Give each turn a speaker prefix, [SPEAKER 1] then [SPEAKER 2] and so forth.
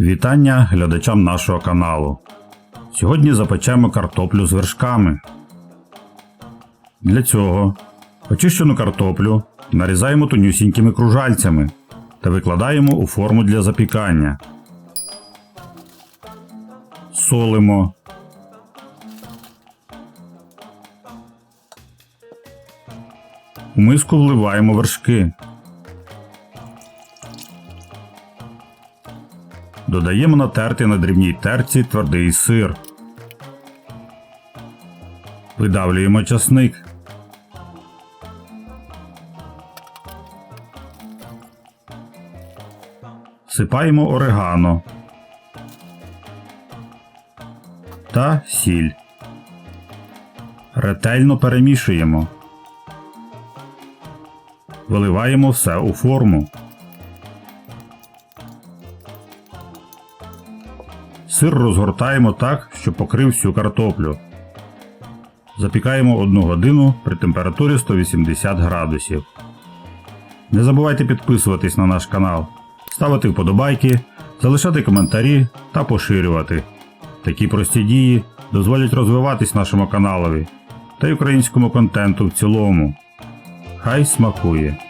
[SPEAKER 1] Вітання глядачам нашого каналу. Сьогодні запечемо картоплю з вершками. Для цього очищену картоплю нарізаємо тонюсінькими кружальцями та викладаємо у форму для запікання. Солимо. У миску вливаємо вершки. Додаємо натертий на дрібній терці твердий сир. Видавлюємо часник. Сипаємо орегано та сіль. Ретельно перемішуємо. Виливаємо все у форму. Сир розгортаємо так, щоб покрив всю картоплю. Запікаємо 1 годину при температурі 180 градусів. Не забувайте підписуватись на наш канал, ставити вподобайки, залишати коментарі та поширювати. Такі прості дії дозволять розвиватись нашому каналові та й українському контенту в цілому. Хай смакує!